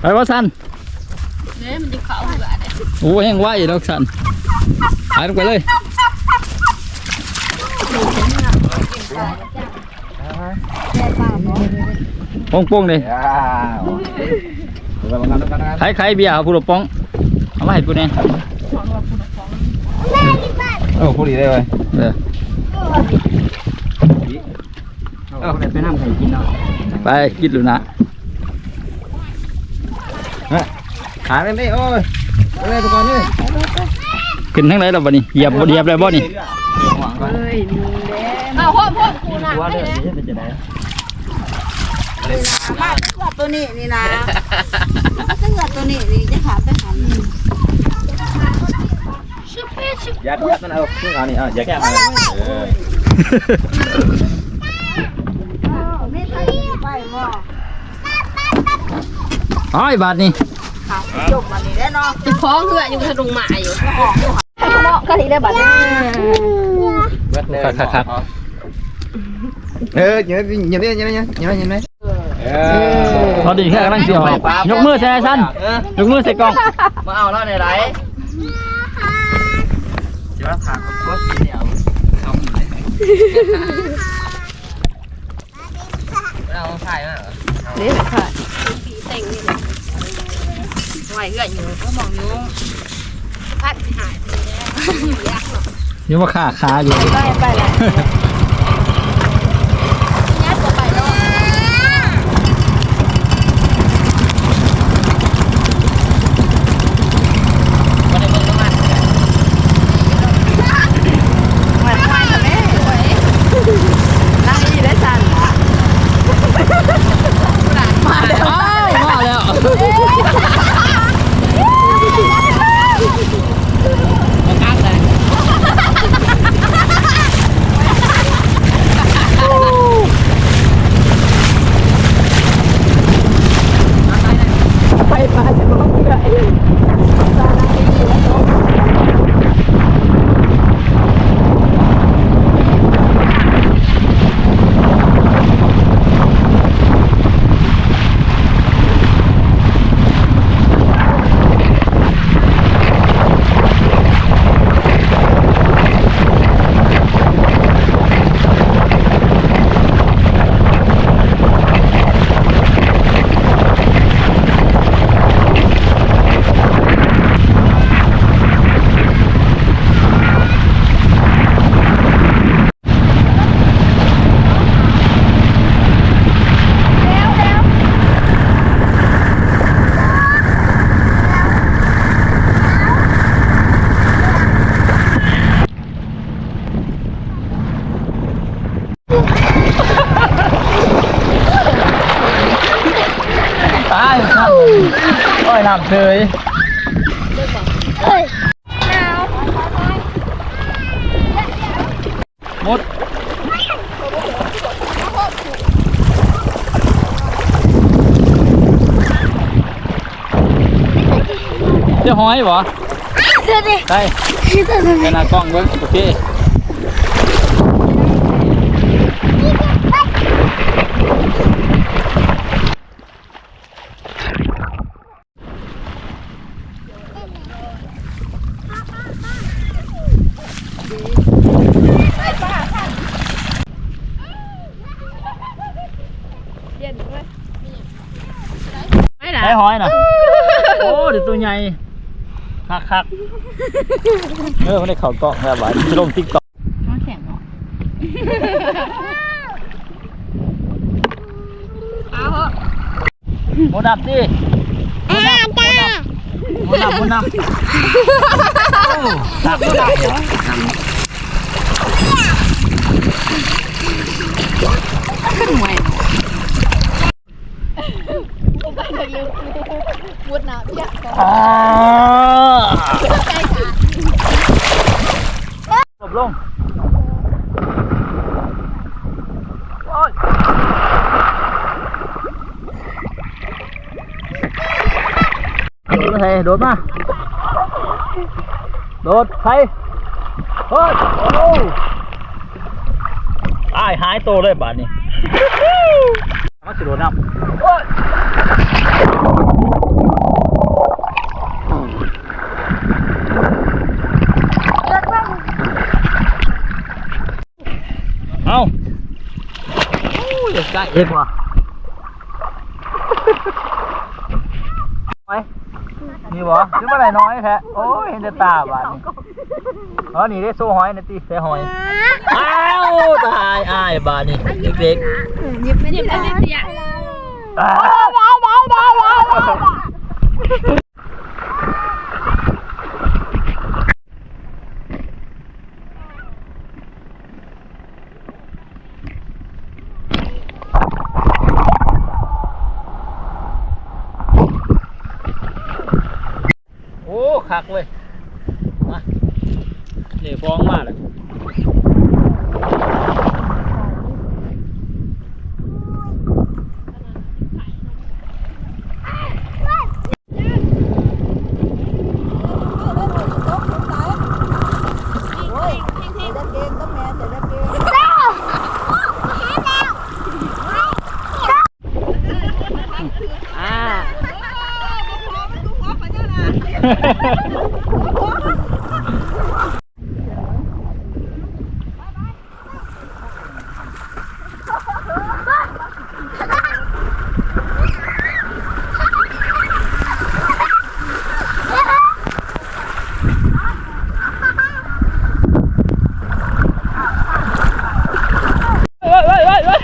ไปว่าสันเนี่ยมันจะเข้าเหือเนี่ยโอ้แห้งไหวดอกสันหายลงไปเลยป้องป้องๆเลยใครใครเบียร์เอาผู้หลบป้องเอามาให้กูเนี่ยโอ้พูดดีได้เลยเออเออไปนั่งใครกินเนาะไปกินหรือนะ ขายไม่ไม่โอ้ยเอาเลยทุกคนเลยขึ้นทั้งไหนแล้วบ่นี่เหยียบบ่เหยียบเลยบ่นี่เอาพ่อพ่อกูน่ะว่าเลยนี่เป็นจะได้มาเสือตัวนี้นี่นะเสือตัวนี้นี่จะหาไปหานี่ยัดยัดมันเอาขึ้นเอานี่เอาอย่าแก้มาเออ ไม่ใช่ไปบ่ อ้ายบาทนี่จบวันนี้ได้เนาะจะคล้องเหืออยู่ทะลุหมาอยู่ก็ทีได้บัดนี้ครับครับเอออย่าอย่าอย่าอย่าอย่าอย่าอย่าเออพอดีแค่กำลังเสียวยกมือใส่สั้นยกมือใส่กล้องมาเอาแล้วในไรจะว่าถามก็กินเนี่ยเอาเอาใส่มาเหรอนี่แหละค่ะปี เต็งนี่แหละไหวเหืออยู่ก็มองยุงพัดหายไปแล้วยังว่าขาขาอยู่ ไปไปแล้วยัดก็ไปแล้ว มาแล้วตายครับ โอ้ยน้ำเคยหมดเจะหอยบ่ได้ไปหน้ากล้องเบิ้งโอเค ไม่ได้ ได้หอยน่ะ โอ้ เดี๋ยวตัวใหญ่คักคักๆเออไม่ได้เข่ากล้องแบบว่าจะลงติ๊กต็อกมันแข็งเหรอเอาเหอะโมดับสิโมดับโมดับโมดับดับโมดับขึ้นหว ยวุดน้ำยักษ์อ่าจบลงโอ้ยโดดมาใส่โดดมาโดดใส่โอ้ยโอ้ยอ้ายหายโตเลยบาดนี้มาสิโดดน้ำเอาโอ้ยอยาก ได้เองว่ะไปนี่บ่ซื้อมาไหนน้อยแท้โอ้ยเห็นแต่ตาบาดนี่อ๋อนี่ได้โซ่หอยนะตีใส่หอย อ้าวตายอ้ายบาดนี่เด็กหยิบไม่ได้อันนี้อยากๆอ้าวโอ้ คักเว้ยมาเหนี่ยฟ้องมากเลย โอ้ยเสร็จแล้วเกมก็แม่เสร็จแล้วเกม เว้ยเว้ยเว้ยเว้ย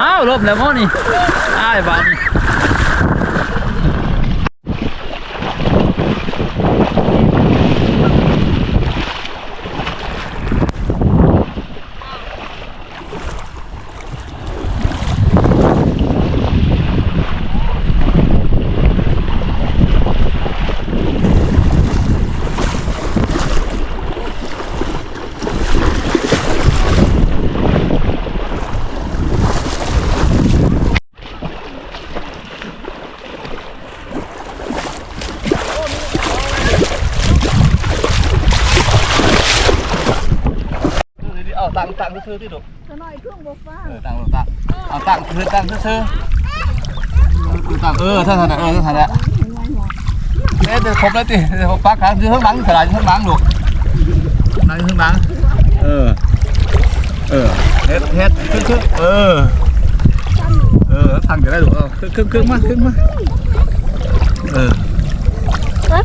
อ้าว ลบแล้วมั้งนี่อ้ายบานนี่เอาตังตังซื้อที่ถูก จะหน่อยเครื่องบฟ้า เออ ตั้งเอาตั้งคือตั้งซื่อตั้งเออถ้าถนัดเออถ้าถนัดเอ๊ะเดี๋ยวครบแล้วติเดี๋ยวปักขาอยู่ข้างหลังสลายข้างหลังลูกนายอยู่ข้างหลังเออเออเฮ็ดเฮ็ดขึ้นขึ้นเออเออทางจะได้ลูกเออขึ้นขึ้นขึ้นมาขึ้นมาเออ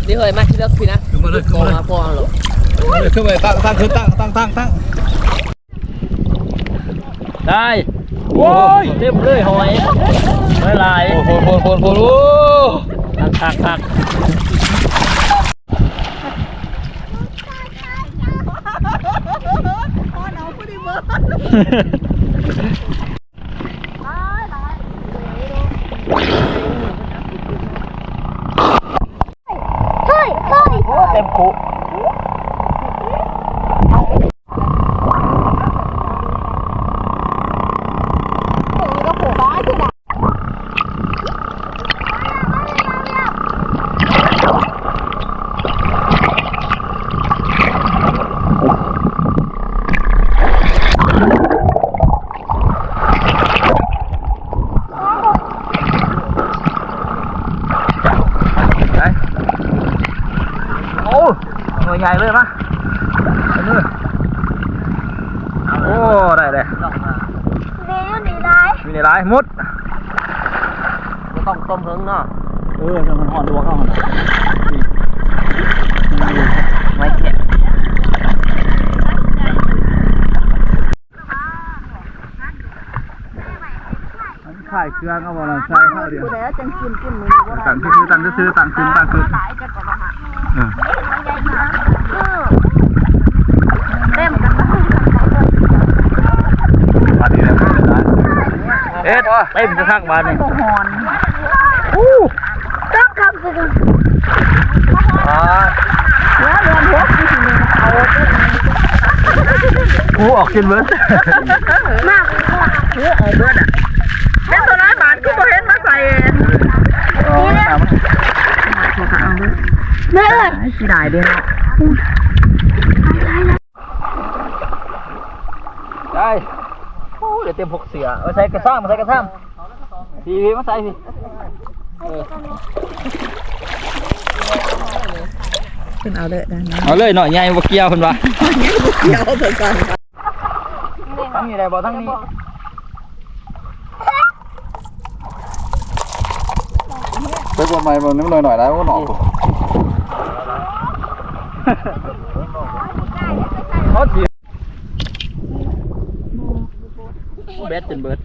ดีเลยมาที่เลือกพี่นะขึ้นมาเลยขึ้นมาพอหรอเออขึ้นไปตั้งตั้งขึ้นตั้งตั้งตั้งตั้งได้ อ้ยเต็มเลยหอยไม่ลายโอ้โหโอ้โหโอ้โหคักคักคักพอเอาผู้ดีเบอร์เต็มคุได้โอ้หน่วยใหญ่เลยมะอันนี้โอ้ ได้เลยมีในร้ายมุด ต้องต้มเพิงเนาะเออจะมันหอนตัวเข้ามันนี่ไม่แกะมันขายเครื่องเอามาใส่ข้าวเดียวผู้ใดจังกินกินมือก็ได้ตั้งซื้อตั้งซื้อตั้งขึ้นตั้งขึ้นหลายจะกว่าหาเออเต็มกันมาดีแล้วเอ็ดเต็มจะทักบานนี่ หอนอ่าแล้วเรือนหัวที่สิมีเขากูออกกินเบิร์ดมากเพื่ออาเบิร์ดอะเป็นตัวน้อยบาทก็บ่เห็นมาใส่อ๋อตามแม่สิได้เด้อได้โอ้เดี๋ยวเต็มพกเสือเอาใส่กระซ้ำมาใส่กระซ้ำพี่พี่มาใส่พี่เออ ขึ้นเอาเด้อได้นะเอาเลยหน่อยใหญ่บ่เกี่ยวเพิ่นว่าเดี๋ยวเพิ่นก่อนทั้งนี้ได้บ่ทั้งนี้ไปกว่าใหม่มันนิดหน่อยหน่อยได้ก็หนอกฮอดดีแบตจนเบิด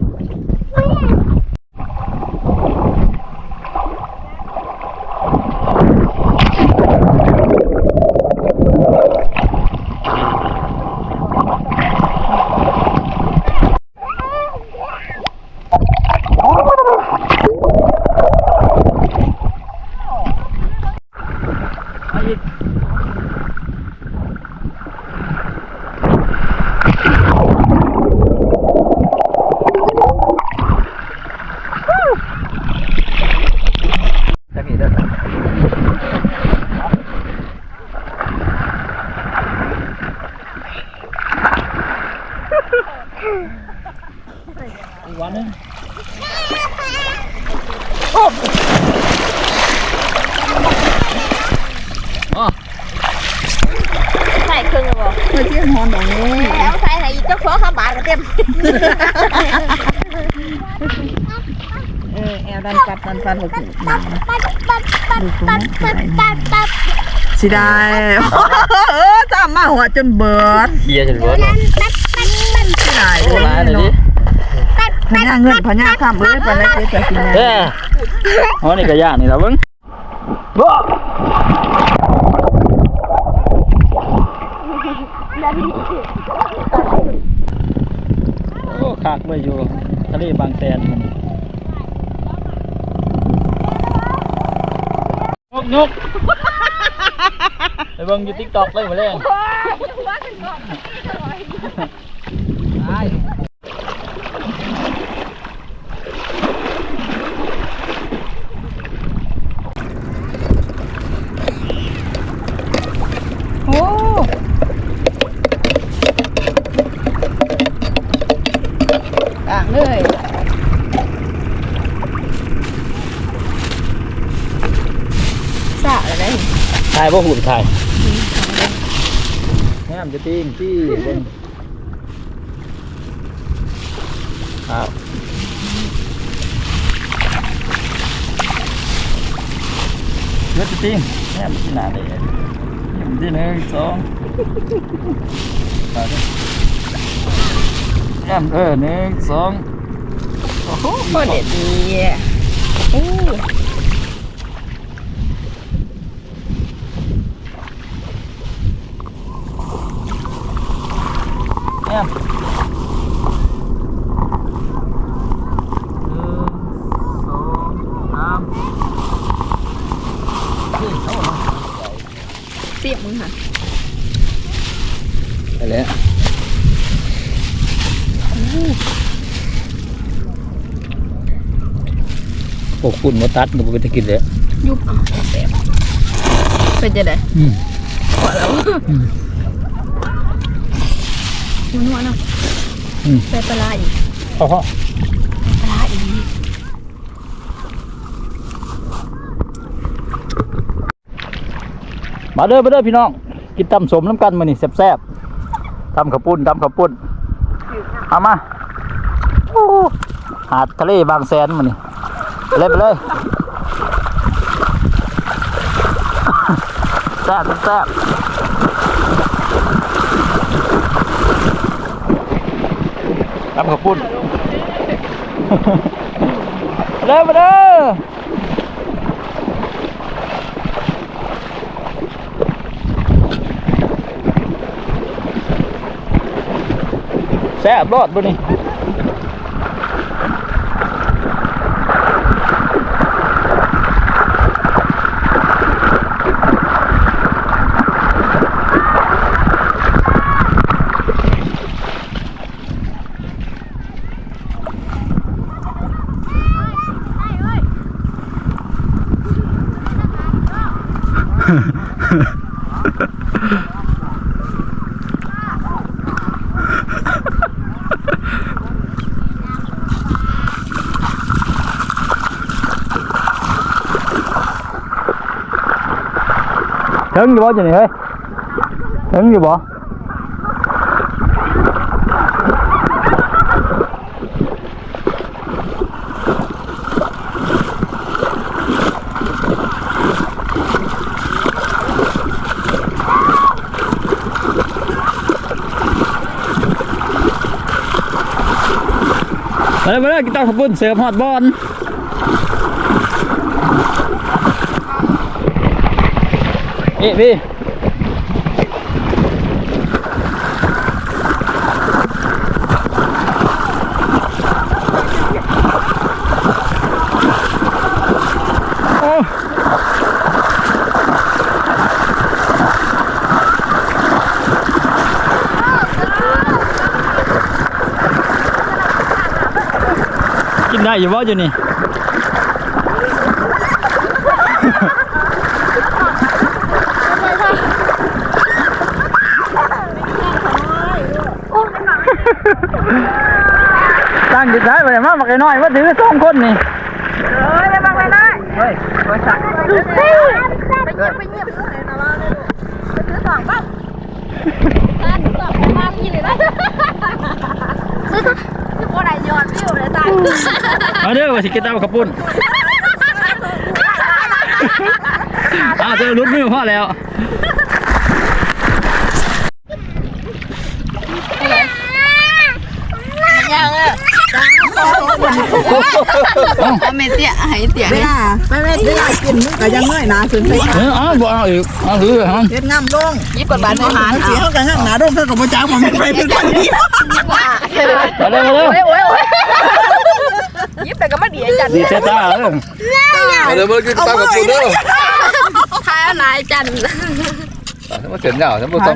จักนี่เด้ออีกวันหนึง ใส่เครื่องบ่ เพิ่นสิ หอมดอกนี้แล้วใส่ไหนอีกเจ้าของข้าวบาทก็เต็มเออแอวดันปัดดันปัดบ่ขึ้นสิได้เออตามมาหัวจนเบิดเฮียจนเบิดเนาะสิได้โอ้เด้ร้ายเลยดิพญาเงินพญาคำเอ้ยปานใดคือจะกินแน่เอ้ยอ๋อนี่ก็ย่างนี่ล่ะเบิ่งบ่โอ้คักไว้อยู่ทะเลบาง แสนมันยกยกไปเบิ่งอยู่ TikTok เลยบ่แรงโอ้อ่างเลยสะอะไร ถ่ายบ่หุ่นถ่ายแง่มจะตีนที่เบิ่งอ้าวเลือดจะตีนแง่มที่หนาเลยยิ้มที่หนึ่งสองไปเลยแง่มเออหนึ่งสองโอ้โหโคตรเด็ดดีโอ้ แง่มหนึ่งสองสามสี่เท่าไหร่ สิบมึงค่ะ ไปแล้ว พวกคุณมาตัดมันก็จะกินเลยยุบอะแบบเป็นจะได้อืมขอแล้วนัวๆเนาะอืมใส่ปลาร้าอีกพ่อพ่อปลาร้าอีกมาเด้อมาเด้อพี่น้อง กินตำสมน้ำกันมานี่แซ่บๆตำข้าวปุ้นตำข้าวปุ้นเอามาโอ้หาดทะเลบางแสนมานี่ไป เลยไปเลยแซ่บแซ่บตำข้าวปุ้นเด้อมาเด้อแซ่บรอดบ่นี่ ถึงอยู่บ่จะนี่เฮ้ยถึงอยู่บ่มาเลยมาเลยกิ นข้าวขบุญเสิร์ฟฮอตบอลเอ๊ะพี่โอ้กินได้อยู่บ่อยู่นี่ ตั้งจิตใจไปเลยมาบักไอ้น้อยว่าถือสองคนนี่เอ้ยไปบังไปได้เฮ้ยไว้ใส่ไปเงียบไปเงียบไปซื้อสองป่ะตาดูสองมาพี่เลยนะคือโบราณยอดวิวเลยตาเอาเด้อว่าสิกินตามขับปุ่นอ้าวเจอรุดมือพ่อแล้วยังอะ เอาเมเตี้ยให้เตี้ยไม่ได้ไม่ไม่เลยกินมึงก็ยังเมื่อยนะถึงใส่เออเอาบ่เอาอีกเอาถือเลยครับเฮ็ดงามลงยิบกดบานอาหารเสียเขาก็งามหนาลงเท่ากับบ่จ้าผมไม่ไปเป็นคนนี้มาเลยมาเลยโอ้ยโอ้ยโอ้ยยิบแต่ก็ไม่ดีจันดีเซต้าเออเอาเลยมันคือตากับคุณเด้อท้ายนายจันถ้ามาเสร็จแล้วถ้ามาต้อง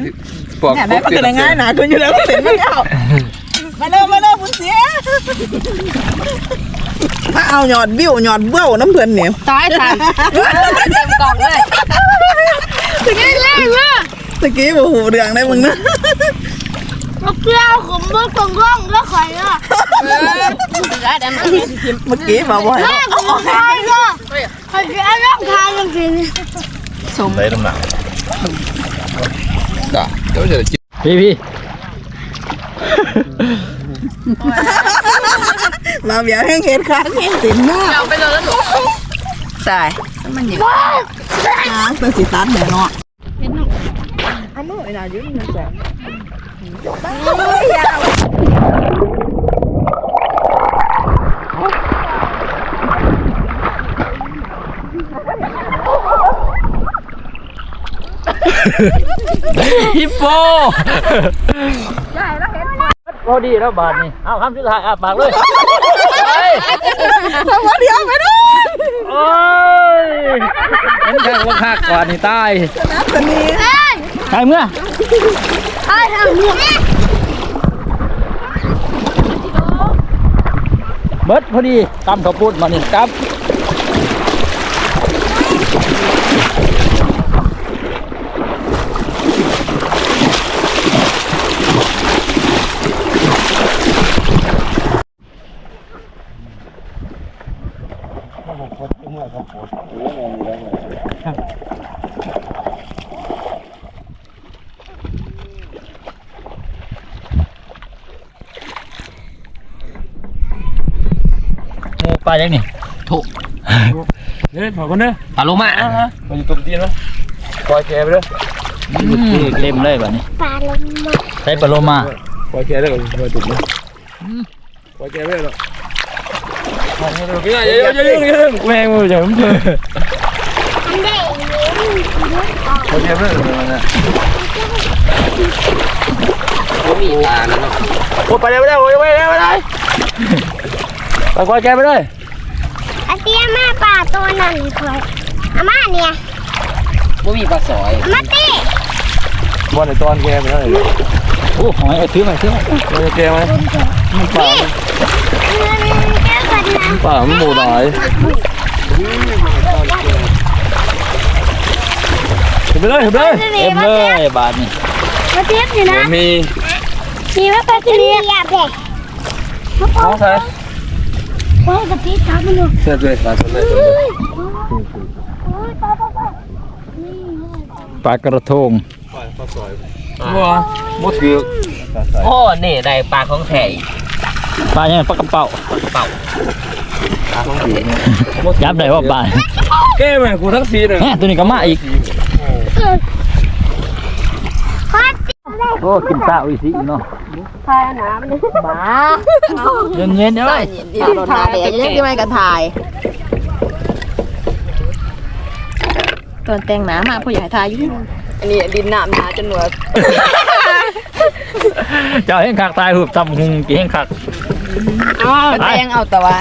พวกเนี่ยได้มันก็ไง่ายนะคุณอยู่แล้วเห็นไม่เอามาเร็วมาเร็วบุญเสีย มาเอาหยอดวิวหยอดเบ้าน้ำเพื่อนเนี่ยตายทันเต็มกล่องเลยถึงแรงอะตะกี้บ่หูเรื่องได้มึงนะมะเขือผมมะกงกงแล้วไข่อะได้ได้ไหมเมื่อกี้บอกว่าแม่ผมไข่ก็ไข่แค่ร่างกายยังกินได้น้ำหนักจ้ะเดี๋ยวจะกินพี่พี่ เราอย่าให้เห็นค้างเห็นติ่มหน้าเอาไปเลยแล้วหนูใช่มันอย่างน้ำเป็นสีตันเนี่ยเนาะอันนู้นไอ้นายุ่งนะจ๊ะฮิปโป พอดีแล้วบาทนี่เอาคำสุดท้ายอะปากเลยไปเอามาเดียวไปด้วยโอ้ยเห็นแค่ว่าคักก่อนนี่ตายน้ำตัวนี้ตายเมื่อไอ้ทางนี้เบิดพอดีตำข้าวปุ้นมานี่ครับ ปลาอย่างนี่ถูกเด้อขอคนเด้อปลาโลมามาอยู่ตรงตีนมั้ยปล่อยแกไปเด้อเต็มเลยแบบนี้ปลาลงมาใช้ปลาโลมาปล่อยแกได้ก่อนปล่อยตุ่มนะปล่อยแกไปเลยไม่ได้เยอะเยอะเยอะเยอะแม่งมือจะผมเจออันเด็กปล่อยแกไปเลยมันนะมีตานะเนาะโอ้ไปเลยไปเลยโอ้ยไปเลยไปเลย ไปกอยแกไปเลยอาเตียมาป่าตัวนั้นคอยอาม่าเนี่ยบ่มีปลาสอยมาตีบ่ในตอนแกไปเลยโอ้หอยเอาถือไปถือไปปล่อยแกไหมมันป่าเงินแก้กันนะป่ามันโมดายไปเลยไปเลยเต็มเลยบาทนี่มาเทียบอยู่นะมีมีไหมปลาที่นี่อยากเด็กเอา ใส่ว่ากะทิทับมันอยู่เสร็จเลยมาเสร็จเลยปลากระทงบัวบัวถือโอ้นี่ได้ปลาของแท้อีกปลาเนี่ยปลากระเป๋าเป่ายับได้ว่าปลาแก้ไหมกูทั้งสีเลยแหมตัวนี้ก็มาอีก โอ้กินตาอุ้ยสิเนาะพายน้ำเลยบ้าเย็นเย็นๆเอ้ยโดนหาแดดยังจะไม่กระถ่ายตอนแต่งหน้ามาผู้ใหญ่ทายอยู่อันนี้ดินน้ำหนาจนหนวดเจ้าเห็นคักตายหูบตำหุงกี่เห็นคักแต่งเอาแต่ว่า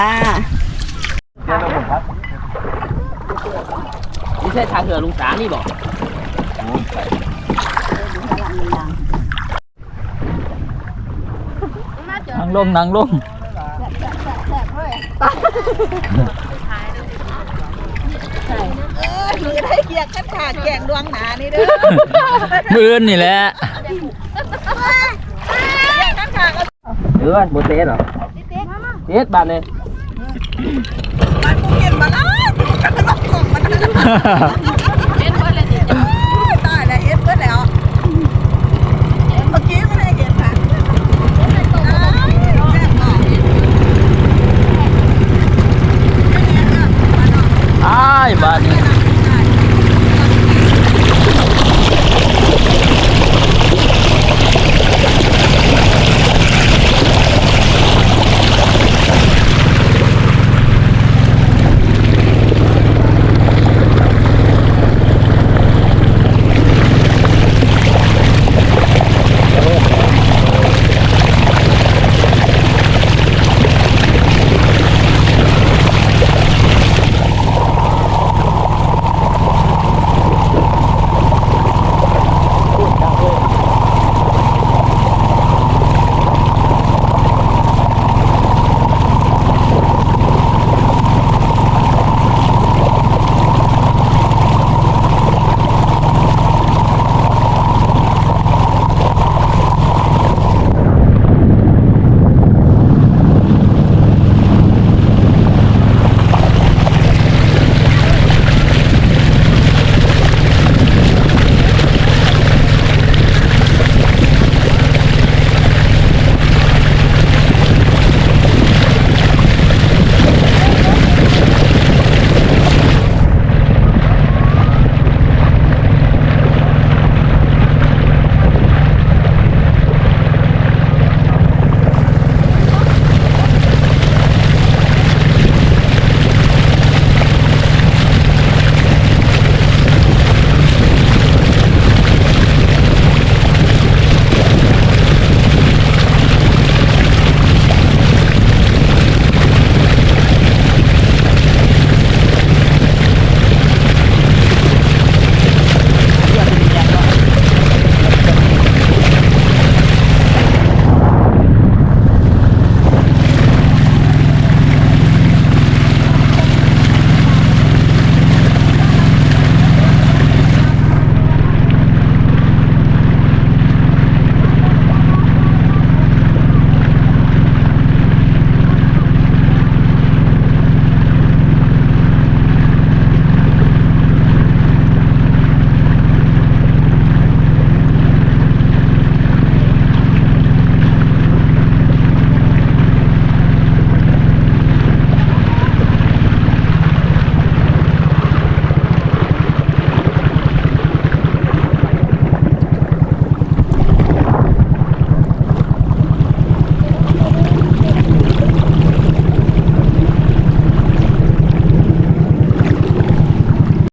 ไม่ใช่ทางเหือลุงสานี่บอก นั่ง ลงนั่งลงหนูจะได้เกียกขัดขาดแกงดวงหนานี่เด้อมือนนี่แหละเดืออโบเต้เหรอเต้บานเลยมันกูเห็นมาแล้วมันก็ต้องของมัน